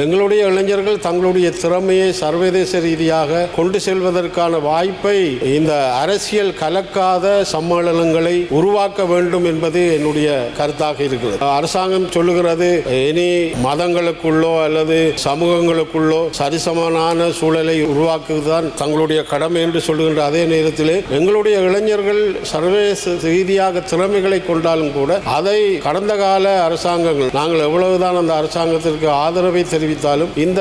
எங்களுடைய இளைஞர்கள் தங்களுடைய திறமையை சர்வதேச ரீதியாக கொண்டு செல்வதற்கான வாய்ப்பை இந்த அரசியல் கலக்காத சம்மேளனங்களை உருவாக்க வேண்டும் என்பது என்னுடைய கருத்தாக இருக்கிறது. அரசாங்கம் சொல்லுகிறது இனி மதங்களுக்குள்ளோ அல்லது சமூகங்களுக்குள்ளோ சரிசமனான சூழலை உருவாக்குவதுதான் தங்களுடைய கடமை என்று சொல்லுகின்ற அதே நேரத்தில் எங்களுடைய இளைஞர்கள் சர்வதேச ரீதியாக திறமைகளை கொண்டாலும் கூட அதை கடந்த கால அரசாங்கங்கள் நாங்கள் எவ்வளவுதான் அந்த அரசாங்கத்திற்கு ஆதரவை தெரிவித்தாலும் இந்த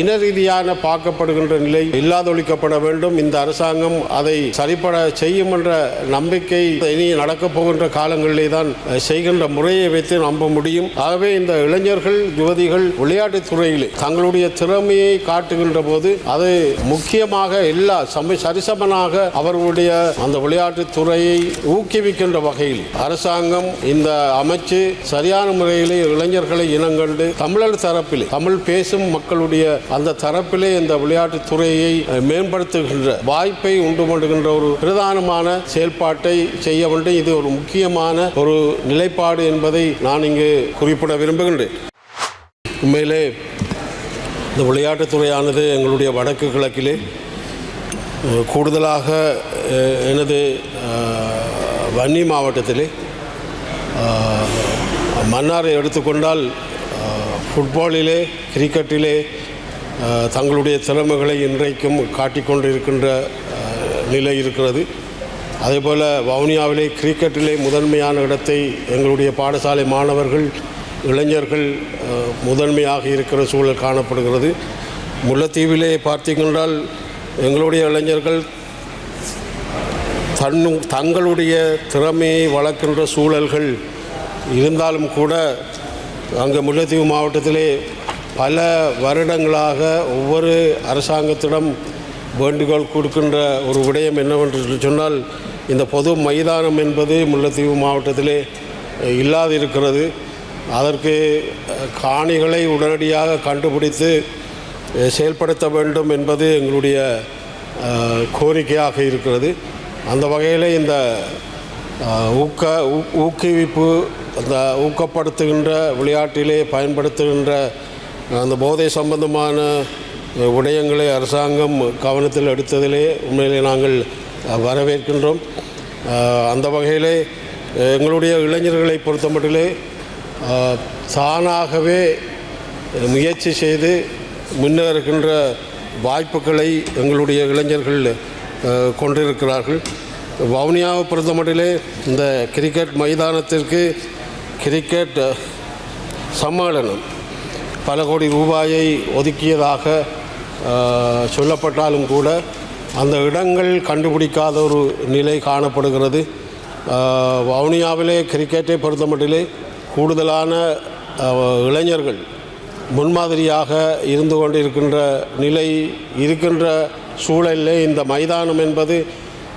இன ரீதியான பார்க்கப்படுகின்ற நிலை இல்லாதொழிக்கப்பட வேண்டும். இந்த அரசாங்கம் அதை சரிப்பட செய்யும் என்ற நம்பிக்கை இனி நடக்கப் போகின்ற காலங்களிலே தான் செய்கின்ற முறையை வைத்து நம்ப முடியும். ஆகவே இந்த இளைஞர்கள் யுவதிகள் விளையாட்டுத் துறையிலே தங்களுடைய திறமையை காட்டுகின்ற போது அது முக்கியமாக எல்லா சம சரிசமனாக அவர்களுடைய அந்த விளையாட்டுத் துறையை ஊக்குவிக்கின்ற வகையில் அரசாங்கம் இந்த அமைச்சு சரியான முறையிலே இளைஞர்களை இனங்கண்டு தமிழர் தரப்பில் தமிழ் பேசும் மக்களுடைய அந்த தரப்பிலே இந்த விளையாட்டுத் துறையை மேம்படுத்துகின்ற வாய்ப்பை உண்டு பண்ணுகின்ற ஒரு பிரதானமான செயல்பாட்டை செய்ய வேண்டும். இது ஒரு முக்கியமான ஒரு நிலைப்பாடு என்பதை நான் இங்கு குறிப்பிட விரும்புகின்றேன். உண்மையிலே இந்த விளையாட்டுத்துறையானது எங்களுடைய வடக்கு கிழக்கிலே கூடுதலாக எனது வன்னி மாவட்டத்திலே மன்னாரை எடுத்துக்கொண்டால் ஃபுட்பாலிலே கிரிக்கெட்டிலே தங்களுடைய திறமைகளை இன்றைக்கும் காட்டிக்கொண்டிருக்கின்ற இருக்கின்ற நிலை இருக்கிறது. அதேபோல் வவுனியாவிலே கிரிக்கெட்டிலே முதன்மையான இடத்தை எங்களுடைய பாடசாலை மாணவர்கள் இளைஞர்கள் முதன்மையாக இருக்கிற சூழல் காணப்படுகிறது. முல்லைத்தீவிலே பார்த்தீங்கன்றால் எங்களுடைய இளைஞர்கள் தன்னு தங்களுடைய திறமையை வளர்க்கின்ற சூழல்கள் இருந்தாலும் கூட அங்கே முல்லைத்தீவு மாவட்டத்திலே பல வருடங்களாக ஒவ்வொரு அரசாங்கத்திடம் வேண்டுகோள் கொடுக்கின்ற ஒரு விடயம் என்னவென்று சொன்னால் இந்த பொது மைதானம் என்பது முல்லைத்தீவு மாவட்டத்திலே இல்லாதிருக்கிறது. அதற்கு காணிகளை உடனடியாக கண்டுபிடித்து செயல்படுத்த வேண்டும் என்பது எங்களுடைய கோரிக்கையாக இருக்கிறது. அந்த வகையில் இந்த ஊக்க ஊ- ஊக்குவிப்பு அந்த ஊக்கப்படுத்துகின்ற விளையாட்டிலே பயன்படுத்துகின்ற அந்த போதை சம்பந்தமான விடயங்களை அரசாங்கம் கவனத்தில் எடுத்ததிலே உண்மையிலே நாங்கள் வரவேற்கின்றோம். அந்த வகையிலே எங்களுடைய இளைஞர்களை பொறுத்தமட்டிலே தானாகவே முயற்சி செய்து முன்னேறுகின்ற வாய்ப்புகளை எங்களுடைய இளைஞர்கள் கொண்டிருக்கிறார்கள். வவுனியாவை பொறுத்தமட்டிலே இந்த கிரிக்கெட் மைதானத்திற்கு கிரிக்கெட் சம்மேளனம் பல கோடி ரூபாயை ஒதுக்கியதாக சொல்லப்பட்டாலும் கூட அந்த இடங்கள் கண்டுபிடிக்காத ஒரு நிலை காணப்படுகிறது. வவுனியாவிலே கிரிக்கெட்டை பொறுத்தமட்டிலே கூடுதலான இளைஞர்கள் முன்மாதிரியாக இருந்து கொண்டிருக்கின்ற நிலை இருக்கின்ற சூழலிலே இந்த மைதானம் என்பது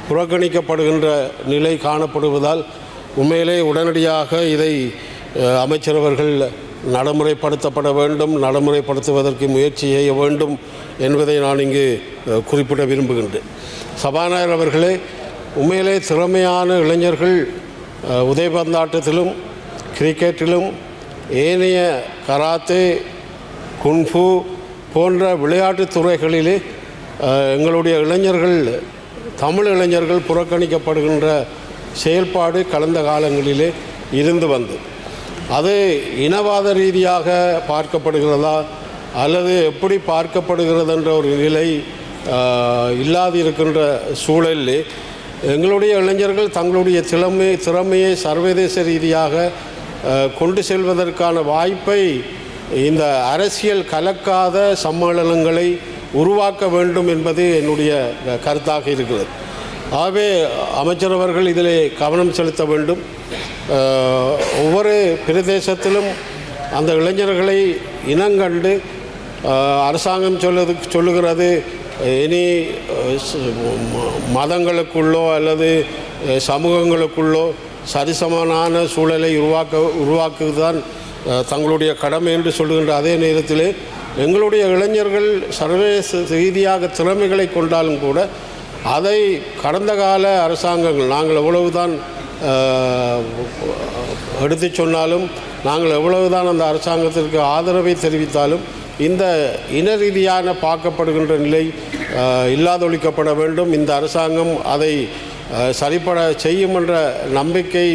புறக்கணிக்கப்படுகின்ற நிலை காணப்படுவதால் உண்மையிலே உடனடியாக இதை அமைச்சரவர்கள் நடைமுறைப்படுத்தப்பட வேண்டும் நடைமுறைப்படுத்துவதற்கு முயற்சி செய்ய வேண்டும் என்பதை நான் இங்கு குறிப்பிட விரும்புகின்றேன். சபாநாயகர் அவர்களே உண்மையிலே திறமையான இளைஞர்கள் உதயபந்தாட்டத்திலும் உதைபந்தாட்டத்திலும் கிரிக்கெட்டிலும் ஏனைய கராத்தே குன்ஃபு போன்ற விளையாட்டுத் துறைகளிலே எங்களுடைய இளைஞர்கள் தமிழ் இளைஞர்கள் புறக்கணிக்கப்படுகின்ற செயல்பாடு கடந்த காலங்களிலே இருந்து வந்தது. அது இனவாத ரீதியாக பார்க்கப்படுகிறதா அல்லது எப்படி பார்க்கப்படுகிறது என்ற ஒரு நிலை இல்லாது இருக்கின்ற சூழலில் எங்களுடைய இளைஞர்கள் தங்களுடைய திறமை திறமையை சர்வதேச ரீதியாக கொண்டு செல்வதற்கான வாய்ப்பை இந்த அரசியல் கலக்காத சம்மேளனங்களை உருவாக்க வேண்டும் என்பது என்னுடைய கருத்தாக இருக்கிறது. ஆகவே அமைச்சரவர்கள் இதிலே கவனம் செலுத்த வேண்டும். ஒவ்வொரு பிரதேசத்திலும் அந்த இளைஞர்களை இனங்கண்டு அரசாங்கம் சொல்லுது சொல்லுகிறது. இனி மதங்களுக்குள்ளோ அல்லது சமூகங்களுக்குள்ளோ சரிசமனான சூழலை உருவாக்க உருவாக்குவதுதான் தங்களுடைய கடமை என்று சொல்லுகின்ற அதே நேரத்தில் எங்களுடைய இளைஞர்கள் சர்வதேச ரீதியாக திறமைகளை கொண்டாலும் கூட அதை கடந்த கால அரசாங்கங்கள் நாங்கள் எவ்வளவுதான் எடுத்து எடுத்துச் சொன்னாலும் நாங்கள் எவ்வளவுதான் அந்த அரசாங்கத்திற்கு ஆதரவை தெரிவித்தாலும் இந்த இன ரீதியான பார்க்கப்படுகின்ற நிலை இல்லாதொழிக்கப்பட வேண்டும். இந்த அரசாங்கம் அதை சரிப்பட செய்யும் என்ற நம்பிக்கை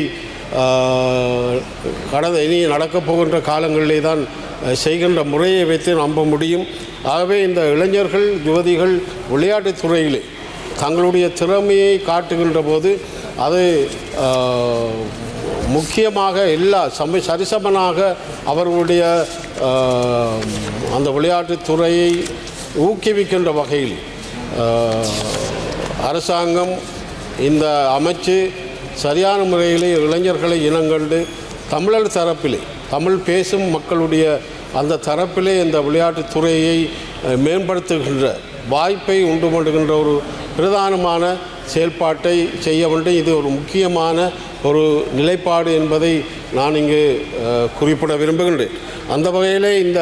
கடந்த இனி நடக்கப் போகின்ற காலங்களிலே தான் செய்கின்ற முறையை வைத்து நம்ப முடியும். ஆகவே இந்த இளைஞர்கள் யுவதிகள் விளையாட்டுத் துறையிலே தங்களுடைய திறமையை காட்டுகின்ற போது அது முக்கியமாக எல்லா சம சரிசமனாக அவர்களுடைய அந்த விளையாட்டுத்துறையை ஊக்குவிக்கின்ற வகையில் அரசாங்கம் இந்த அமைச்சு சரியான முறையில் இளைஞர்களை இனங்கண்டு தமிழர் தரப்பிலே தமிழ் பேசும் மக்களுடைய அந்த தரப்பிலே இந்த விளையாட்டுத் துறையை மேம்படுத்துகின்ற வாய்ப்பை உண்டு பண்ணுகின்ற ஒரு பிரதானமான செயல்பாட்டை செய்ய வேண்டும். இது ஒரு முக்கியமான ஒரு நிலைப்பாடு என்பதை நான் இங்கு குறிப்பிட விரும்புகின்றேன். அந்த வகையிலே இந்த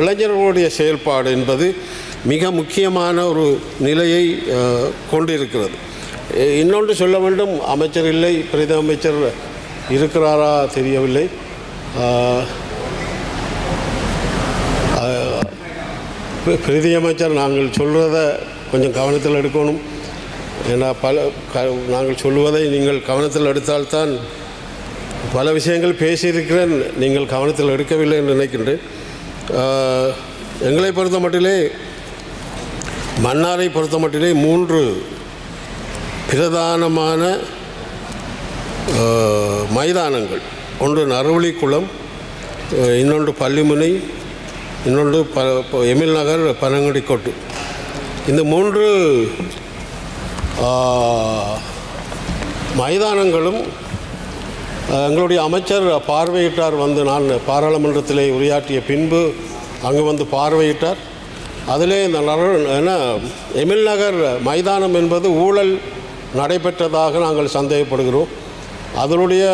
இளைஞர்களுடைய செயல்பாடு என்பது மிக முக்கியமான ஒரு நிலையை கொண்டிருக்கிறது. இன்னொன்று சொல்ல வேண்டும். அமைச்சர் இல்லை பிரதி அமைச்சர் இருக்கிறாரா தெரியவில்லை. பிரதி அமைச்சர் நாங்கள் சொல்கிறத கொஞ்சம் கவனத்தில் எடுக்கணும். ஏன்னா பல க நாங்கள் சொல்லுவதை நீங்கள் கவனத்தில் எடுத்தால்தான் பல விஷயங்கள் பேசியிருக்கிறேன். நீங்கள் கவனத்தில் எடுக்கவில்லை என்று நினைக்கின்றேன். எங்களை பொறுத்த மட்டிலே மன்னாரை பொறுத்த மட்டிலே மூன்று பிரதானமான மைதானங்கள். ஒன்று நறுவலிக்குளம் குளம் இன்னொன்று பள்ளிமுனை இன்னொன்று ப ப- எமில் நகர் பனங்குடிக்கோட்டு. இந்த மூன்று மைதானங்களும் எங்களுடைய அமைச்சர் பார்வையிட்டார் வந்து நான் பாராளுமன்றத்திலே உரையாற்றிய பின்பு அங்கு வந்து பார்வையிட்டார். அதிலே இந்த என்ன எமில் நகர் மைதானம் என்பது ஊழல் நடைபெற்றதாக நாங்கள் சந்தேகப்படுகிறோம். அதனுடைய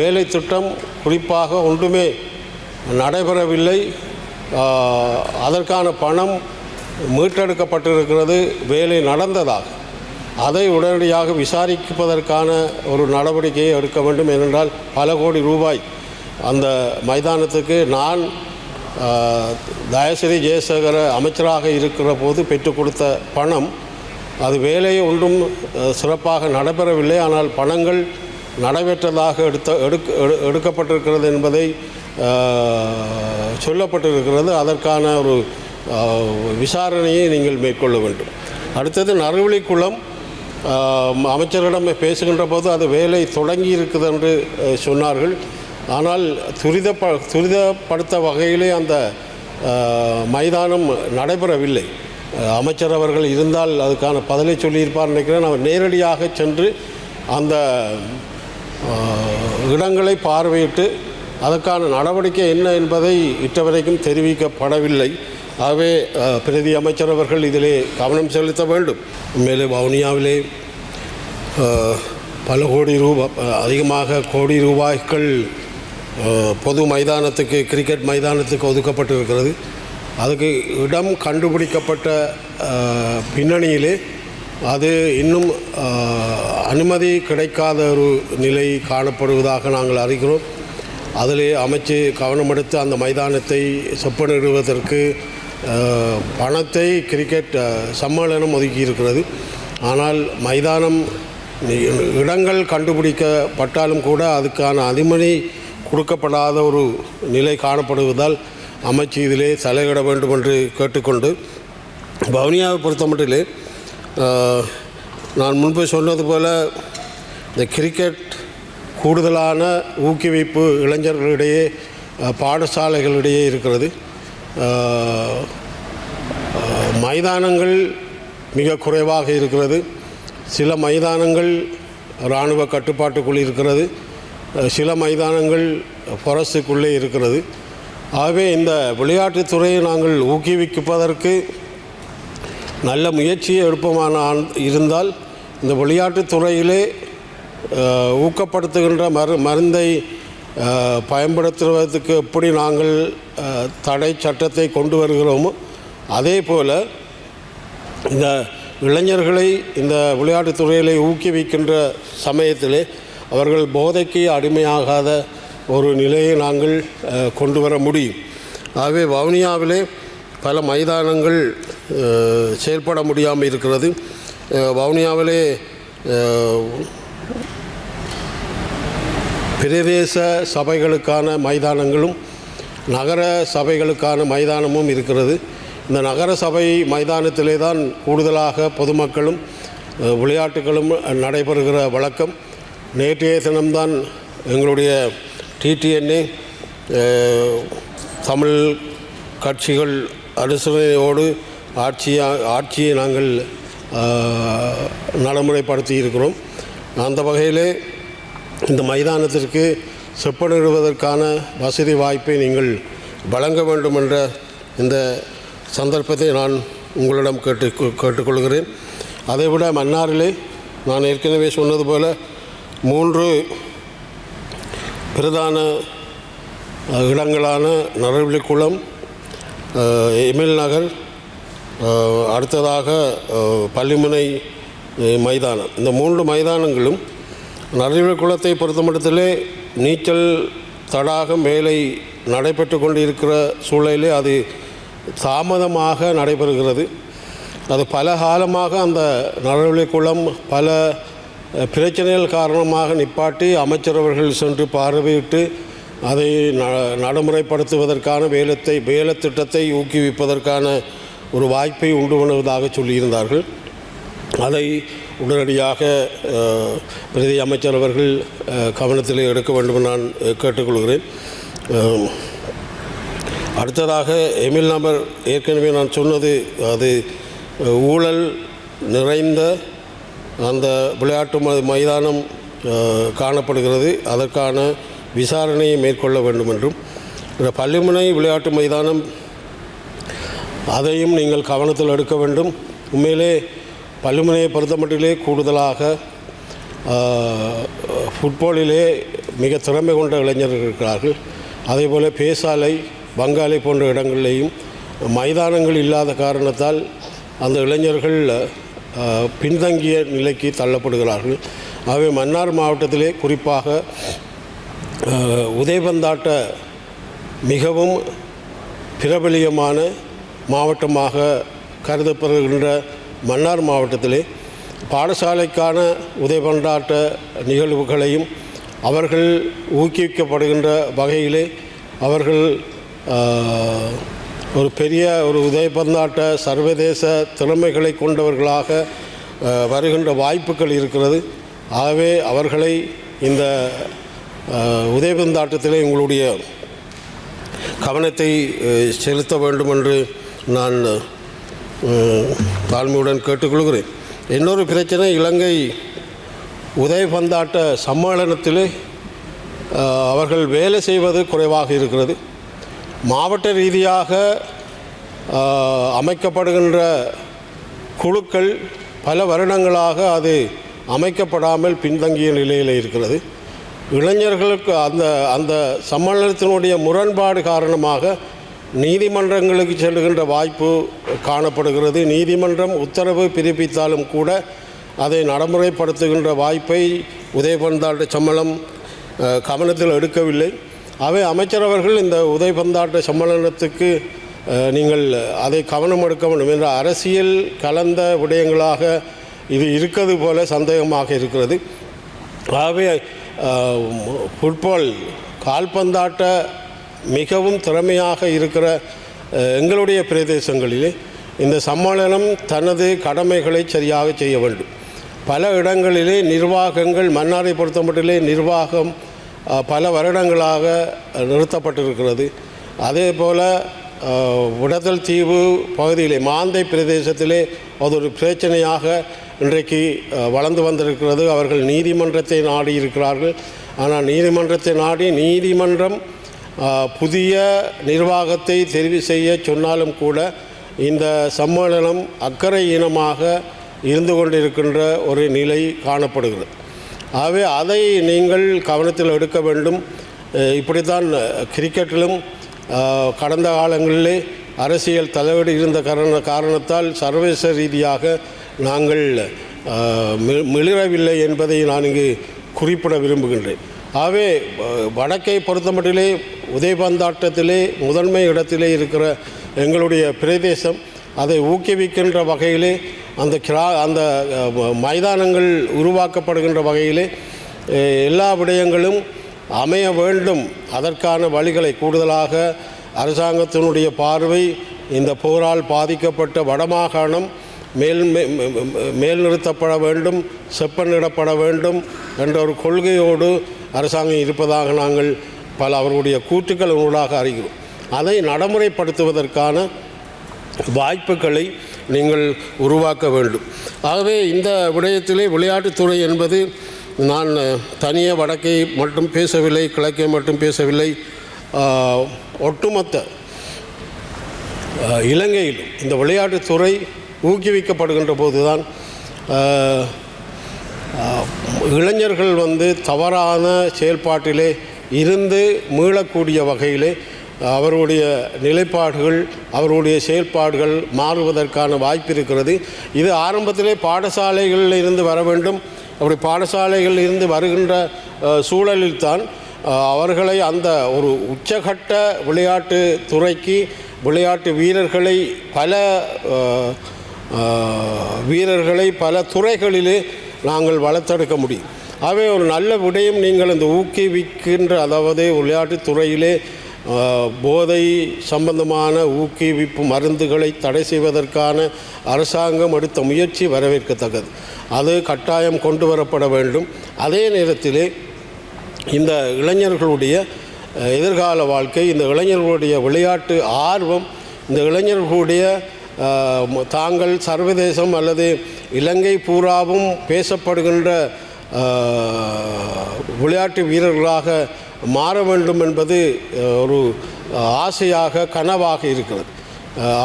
வேலை திட்டம் குறிப்பாக ஒன்றுமே நடைபெறவில்லை. அதற்கான பணம் மீட்டெடுக்கப்பட்டிருக்கிறது வேலை நடந்ததாக. அதை உடனடியாக விசாரிப்பதற்கான ஒரு நடவடிக்கையை எடுக்க வேண்டும் ஏனென்றால் பல கோடி ரூபாய் அந்த மைதானத்துக்கு நான் தயசிரி ஜெயசேகர அமைச்சராக இருக்கிற போது பெற்றுக் கொடுத்த பணம் அது வேலையை ஒன்றும் சிறப்பாக நடைபெறவில்லை. ஆனால் பணங்கள் நடைபெற்றதாக எடுத்த எடுக்க எடு- எடுக்கப்பட்டிருக்கிறது என்பதை சொல்லப்பட்டிருக்கிறது. அதற்கான ஒரு விசாரணையை நீங்கள் மேற்கொள்ள வேண்டும். அடுத்தது நறுவலிக்குளம் குளம் அமைச்சரிடம் பேசுகின்ற போது அது வேலை தொடங்கி இருக்குது என்று சொன்னார்கள். ஆனால் துரிதப்ப துரிதப்படுத்த வகையிலே அந்த மைதானம் நடைபெறவில்லை. அமைச்சர் அவர்கள் இருந்தால் அதுக்கான பதிலை சொல்லியிருப்பார் நினைக்கிறேன். அவர் நேரடியாக சென்று அந்த இடங்களை பார்வையிட்டு அதற்கான நடவடிக்கை என்ன என்பதை இட்டவரைக்கும் தெரிவிக்கப்படவில்லை. ஆகவே பிரதி அமைச்சர் அவர்கள் இதிலே கவனம் செலுத்த வேண்டும். உண்மையிலே வவுனியாவிலே பல கோடி ரூபாய் அதிகமாக கோடி ரூபாய்கள் பொது மைதானத்துக்கு கிரிக்கெட் மைதானத்துக்கு ஒதுக்கப்பட்டிருக்கிறது. அதுக்கு இடம் கண்டுபிடிக்கப்பட்ட பின்னணியிலே அது இன்னும் அனுமதி கிடைக்காத ஒரு நிலை காணப்படுவதாக நாங்கள் அறிகிறோம். அதிலே அமைச்சு கவனம் எடுத்து அந்த மைதானத்தை செப்பனிடுவதற்கு பணத்தை கிரிக்கெட் சம்மேளனம் ஒதுக்கி இருக்கிறது ஆனால் மைதானம் இடங்கள் கண்டுபிடிக்கப்பட்டாலும் கூட அதுக்கான அதிமணி கொடுக்கப்படாத ஒரு நிலை காணப்படுவதால் அமைச்சு இதிலே தலையிட வேண்டும் என்று கேட்டுக்கொண்டு வவுனியாவை பொறுத்த மட்டிலே நான் முன்பு சொன்னது போல இந்த கிரிக்கெட் கூடுதலான ஊக்குவிப்பு இளைஞர்களிடையே பாடசாலைகளிடையே இருக்கிறது. மைதானங்கள் மிக குறைவாக இருக்கிறது. சில மைதானங்கள் இராணுவ கட்டுப்பாட்டுக்குள் இருக்கிறது. சில மைதானங்கள் ஃபாரஸ்டுக்குள்ளே இருக்கிறது. ஆகவே இந்த விளையாட்டுத்துறையை நாங்கள் ஊக்குவிப்பதற்கு நல்ல முயற்சியை எடுப்பமான இருந்தால் இந்த விளையாட்டுத்துறையிலே ஊக்கப்படுத்துகின்ற மரு மருந்தை பயன்படுத்துவதற்கு எப்படி நாங்கள் தடை சட்டத்தை கொண்டு வருகிறோமோ அதே போல் இந்த இளைஞர்களை இந்த விளையாட்டுத் துறையிலே ஊக்குவிக்கின்ற சமயத்திலே அவர்கள் போதைக்கு அடிமையாகாத ஒரு நிலையை நாங்கள் கொண்டு வர முடியும். ஆகவே வவுனியாவிலே பல மைதானங்கள் செயல்பட முடியாமல் இருக்கிறது. வவுனியாவிலே பிரதேச சபைகளுக்கான மைதானங்களும் நகர சபைகளுக்கான மைதானமும் இருக்கிறது. இந்த நகர சபை மைதானத்திலே தான் கூடுதலாக பொதுமக்களும் விளையாட்டுகளும் நடைபெறுகிற வழக்கம். நேற்றைய தினம்தான் எங்களுடைய டிடிஎன்ஏ தமிழ் கட்சிகள் அனுசரணையோடு ஆட்சியாக ஆட்சியை நாங்கள் நடைமுறைப்படுத்தி இருக்கிறோம் அந்த வகையிலே இந்த மைதானத்திற்கு செப்பனிடுவதற்கான வசதி வாய்ப்பை நீங்கள் வழங்க வேண்டும் என்ற இந்த சந்தர்ப்பத்தை நான் உங்களிடம் கேட்டு கேட்டுக்கொள்கிறேன். அதைவிட மன்னாரிலே நான் ஏற்கனவே சொன்னது போல மூன்று பிரதான இடங்களான நரவிலிக்குளம் எமில் நகர் அடுத்ததாக பள்ளிமுனை மைதானம். இந்த மூன்று மைதானங்களும் நரவியல் குளத்தை பொறுத்தமட்டத்திலே நீச்சல் தடாகம் வேலை நடைபெற்று கொண்டிருக்கிற சூழலிலே அது தாமதமாக நடைபெறுகிறது. அது பல காலமாக அந்த நரவியல் குளம் பல பிரச்சனைகள் காரணமாக நிப்பாட்டி அமைச்சரவர்கள் சென்று பார்வையிட்டு அதை ந நடைமுறைப்படுத்துவதற்கான வேலத்தை வேலைத்திட்டத்தை ஊக்குவிப்பதற்கான ஒரு வாய்ப்பை உண்டு பண்ணுவதாக சொல்லியிருந்தார்கள். அதை உடனடியாக பிரதி அமைச்சர் அவர்கள் கவனத்தில் எடுக்க வேண்டும் நான் கேட்டுக்கொள்கிறேன். அடுத்ததாக எமில் நபர் ஏற்கனவே நான் சொன்னது அது ஊழல் நிறைந்த அந்த விளையாட்டு மைதானம் காணப்படுகிறது. அதற்கான விசாரணையை மேற்கொள்ள வேண்டும் என்றும். இந்த பள்ளிமுனை விளையாட்டு மைதானம் அதையும் நீங்கள் கவனத்தில் எடுக்க வேண்டும். உண்மையிலே பள்ளிமுனையை பொறுத்தமட்டிலே கூடுதலாக ஃபுட்பாலிலே மிக திறமை கொண்ட இளைஞர்கள் இருக்கிறார்கள். அதேபோல் பேசாலை பங்காளி போன்ற இடங்களிலேயும் மைதானங்கள் இல்லாத காரணத்தால் அந்த இளைஞர்கள் பின்தங்கிய நிலைக்கு தள்ளப்படுகிறார்கள். ஆகவே மன்னார் மாவட்டத்திலே குறிப்பாக உதயபந்தாட்ட மிகவும் பிரபலியமான மாவட்டமாக கருதப்படுகின்ற மன்னார் மாவட்டத்திலே பாடசாலைக்கான உதயபந்தாட்ட நிகழ்வுகளையும் அவர்கள் ஊக்குவிக்கப்படுகின்ற வகையிலே அவர்கள் ஒரு பெரிய ஒரு உதயபந்தாட்ட சர்வதேச திறமைகளை கொண்டவர்களாக வருகின்ற வாய்ப்புகள் இருக்கிறது. ஆகவே அவர்களை இந்த உதயபந்தாட்டத்திலே உங்களுடைய கவனத்தை செலுத்த வேண்டும் என்று நான் தாழ்மையுடன் கேட்டுக்கொள்கிறேன். இன்னொரு பிரச்சனை இலங்கை உதயபந்தாட்ட சம்மேளனத்திலே அவர்கள் வேலை செய்வது குறைவாக இருக்கிறது. மாவட்ட ரீதியாக அமைக்கப்படுகின்ற குழுக்கள் பல வருடங்களாக அது அமைக்கப்படாமல் பின்தங்கிய நிலையில் இருக்கிறது. இளைஞர்களுக்கு அந்த அந்த சம்மேளனத்தினுடைய முரண்பாடு காரணமாக நீதிமன்றங்களுக்கு செல்லுகின்ற வாய்ப்பு காணப்படுகிறது. நீதிமன்றம் உத்தரவு பிறப்பித்தாலும் கூட அதை நடைமுறைப்படுத்துகின்ற வாய்ப்பை உதயபந்தாட்ட சம்மளம் கவனத்தில் எடுக்கவில்லை. அவை அமைச்சரவர்கள் இந்த உதயபந்தாட்ட சம்மளனத்துக்கு நீங்கள் அதை கவனம் எடுக்க வேண்டும் என்ற அரசியல் கலந்த விடயங்களாக இது இருக்கிறது போல சந்தேகமாக இருக்கிறது. ஆகவே ஃபுட்பால் கால்பந்தாட்ட மிகவும் திறமையாக இருக்கிற எங்களுடைய பிரதேசங்களிலே இந்த சம்மேளனம் தனது கடமைகளை சரியாக செய்ய வேண்டும். பல இடங்களிலே நிர்வாகங்கள் மன்னாரை பொறுத்தமட்டிலே நிர்வாகம் பல வருடங்களாக நிறுத்தப்பட்டிருக்கிறது. அதே போல் விடதல் தீவு பகுதியிலே மாந்தை பிரதேசத்திலே அது ஒரு பிரச்சனையாக இன்றைக்கு வளர்ந்து வந்திருக்கிறது. அவர்கள் நீதிமன்றத்தை நாடி இருக்கிறார்கள் ஆனால் நீதிமன்றத்தை நாடி நீதிமன்றம் புதிய நிர்வாகத்தை தெரிவு செய்ய சொன்னாலும் கூட இந்த சம்மேளனம் அக்கறை இனமாக இருந்து கொண்டிருக்கின்ற ஒரு நிலை காணப்படுகிறது. ஆகவே அதை நீங்கள் கவனத்தில் எடுக்க வேண்டும். இப்படித்தான் கிரிக்கெட்டிலும் கடந்த காலங்களிலே அரசியல் தலைவடி இருந்த காரண காரணத்தால் சர்வதேச ரீதியாக நாங்கள் மி- மிளிரவில்லை என்பதை நான் இங்கு குறிப்பிட விரும்புகின்றேன். ஆகவே வடக்கை பொறுத்தமட்டிலே உதயபந்தாட்டத்திலே முதன்மை இடத்திலே இருக்கிற எங்களுடைய பிரதேசம் அதை ஊக்குவிக்கின்ற வகையிலே அந்த கிரா அந்த மைதானங்கள் உருவாக்கப்படுகின்ற வகையிலே எல்லா விடயங்களும் அமைய வேண்டும். அதற்கான வழிகளை கூடுதலாக அரசாங்கத்தினுடைய பார்வை இந்த போரால் பாதிக்கப்பட்ட வடமாகாணம் மேல் மே- மேல் நிறுத்தப்பட வேண்டும் செப்பனிடப்பட வேண்டும் என்ற ஒரு கொள்கையோடு அரசாங்கம் இருப்பதாக நாங்கள் பல அவர்களுடைய கூற்றுக்கள் ஊடாக அறிகிறோம். அதை நடைமுறைப்படுத்துவதற்கான வாய்ப்புகளை நீங்கள் உருவாக்க வேண்டும். ஆகவே இந்த விடயத்திலே விளையாட்டுத்துறை என்பது நான் தனியே வடக்கை மட்டும் பேசவில்லை கிழக்கை மட்டும் பேசவில்லை ஒட்டுமொத்த இலங்கையில் இலங்கையிலும் இந்த விளையாட்டுத்துறை ஊக்குவிக்கப்படுகின்ற போதுதான் இளைஞர்கள் வந்து தவறான செயல்பாட்டிலே இருந்து மீளக்கூடிய வகையிலே அவருடைய நிலைப்பாடுகள் அவருடைய செயல்பாடுகள் மாறுவதற்கான வாய்ப்பு இருக்கிறது. இது ஆரம்பத்திலே பாடசாலைகளில் இருந்து வர வேண்டும். அப்படி பாடசாலைகளில் இருந்து வருகின்ற சூழலில்தான் அவர்களை அந்த ஒரு உச்சகட்ட விளையாட்டு துறைக்கு விளையாட்டு வீரர்களை பல வீரர்களை பல துறைகளிலே நாங்கள் வளர்த்தெடுக்க முடியும். ஆகவே ஒரு நல்ல விடயம் நீங்கள் இந்த ஊக்குவிக்கின்ற அதாவது விளையாட்டுத் துறையிலே போதை சம்பந்தமான ஊக்குவிப்பு மருந்துகளை தடை செய்வதற்கான அரசாங்கம் எடுத்த முயற்சி வரவேற்கத்தக்கது. அது கட்டாயம் கொண்டு வரப்பட வேண்டும். அதே நேரத்திலே இந்த இளைஞர்களுடைய எதிர்கால வாழ்க்கை இந்த இளைஞர்களுடைய விளையாட்டு ஆர்வம் இந்த இளைஞர்களுடைய தாங்கள் சர்வதேசம் அல்லது இலங்கை பூராவும் பேசப்படுகின்ற விளையாட்டு வீரர்களாக மாற வேண்டும் என்பது ஒரு ஆசையாக கனவாக இருக்கிறது.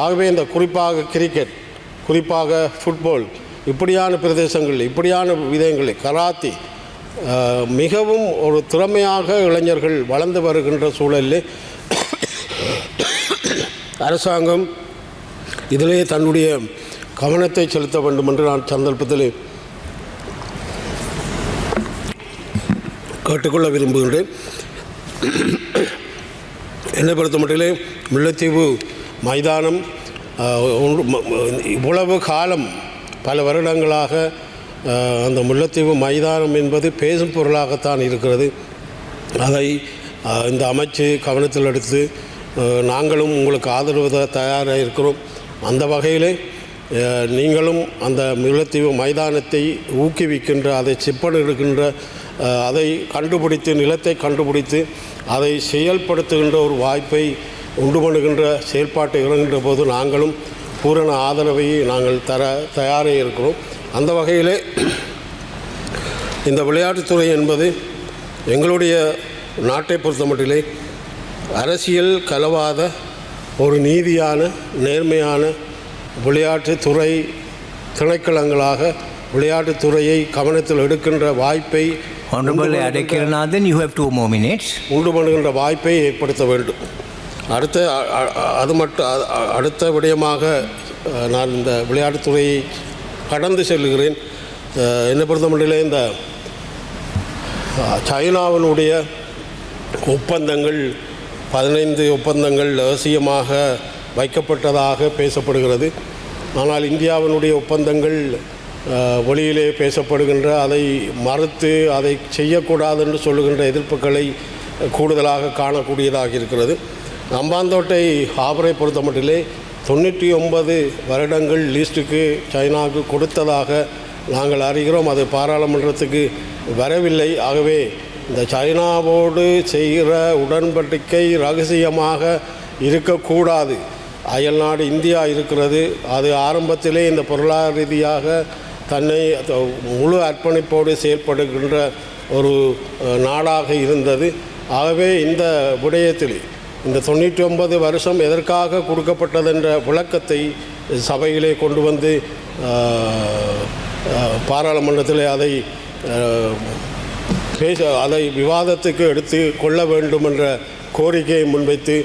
ஆகவே இந்த குறிப்பாக கிரிக்கெட் குறிப்பாக ஃபுட்பால் இப்படியான பிரதேசங்கள் இப்படியான விதயங்களில் கராத்தி மிகவும் ஒரு திறமையாக இளைஞர்கள் வளர்ந்து வருகின்ற சூழலில் அரசாங்கம் இதிலே தன்னுடைய கவனத்தை செலுத்த வேண்டும் என்று நான் சந்தர்ப்பத்தில் கேட்டுக்கொள்ள விரும்புகின்றேன். என்னை பொறுத்த மட்டிலே முல்லைத்தீவு மைதானம் இவ்வளவு காலம் பல வருடங்களாக அந்த முல்லைத்தீவு மைதானம் என்பது பேசும் பொருளாகத்தான் இருக்கிறது. அதை இந்த அமைச்சு கவனத்தில் எடுத்து நாங்களும் உங்களுக்கு ஆதரவு தயாராக இருக்கிறோம். அந்த வகையிலே நீங்களும் அந்த முல்லைத்தீவு மைதானத்தை ஊக்குவிக்கின்ற அதை செப்பனிடுகின்ற அதை கண்டுபிடித்து நிலத்தை கண்டுபிடித்து அதை செயல்படுத்துகின்ற ஒரு வாய்ப்பை உண்டு பண்ணுகின்ற செயல்பாட்டை இறங்குகின்ற போது நாங்களும் பூரண ஆதரவை நாங்கள் தர தயாராக இருக்கிறோம். அந்த வகையிலே இந்த விளையாட்டுத்துறை என்பது எங்களுடைய நாட்டை பொறுத்த மட்டிலே அரசியல் கலவாத ஒரு நீதியான நேர்மையான விளையாட்டுத்துறை திணைக்களங்களாக விளையாட்டுத்துறையை கவனத்தில் எடுக்கின்ற வாய்ப்பை Honorable Adekiranathan, you have two more minutes. உண்டு பண்ணுகின்ற வாய்ப்பை ஏற்படுத்த வேண்டும் அடுத்த அ- அ- அது மட்டும் அ- அ- அடுத்த விடயமாக அஹ், நான் இந்த விளையாட்டுத்துறையை கடந்து செல்லுகிறேன் அஹ், என்னை பொறுத்தமட்டிலே இந்த அஹ், சைனாவினுடைய ஒப்பந்தங்கள் பதினைந்து ஒப்பந்தங்கள் ரகசியமாக வைக்கப்பட்டதாக பேசப்படுகிறது. ஆனால் இந்தியாவினுடைய ஒப்பந்தங்கள் அஹ், வெளியிலே பேசப்படுகின்ற அதை மறுத்து அதை செய்யக்கூடாது என்று சொல்லுகின்ற எதிர்ப்புகளை கூடுதலாக காணக்கூடியதாக இருக்கிறது. அம்பாந்தோட்டை ஹாபரை பொறுத்த மட்டிலே தொண்ணூற்றி ஒன்பது வருடங்கள் லீஸ்ட்டுக்கு சைனாவுக்கு கொடுத்ததாக நாங்கள் அறிகிறோம். அது பாராளுமன்றத்துக்கு வரவில்லை. ஆகவே இந்த சைனாவோடு செய்கிற உடன்படிக்கை ரகசியமாக இருக்கக்கூடாது. அயல்நாடு இந்தியா இருக்கிறது. அது ஆரம்பத்திலே இந்த பொருளாதார ரீதியாக தன்னை முழு அர்ப்பணிப்போடு செயல்படுகின்ற ஒரு நாடாக இருந்தது. ஆகவே இந்த விடயத்தில் இந்த தொண்ணூற்றி ஒன்பது வருஷம் எதற்காக கொடுக்கப்பட்டதென்ற விளக்கத்தை சபையிலே கொண்டு வந்து பாராளுமன்றத்தில் அதை பேச அதை விவாதத்துக்கு எடுத்து கொள்ள வேண்டும் என்ற கோரிக்கையை முன்வைத்து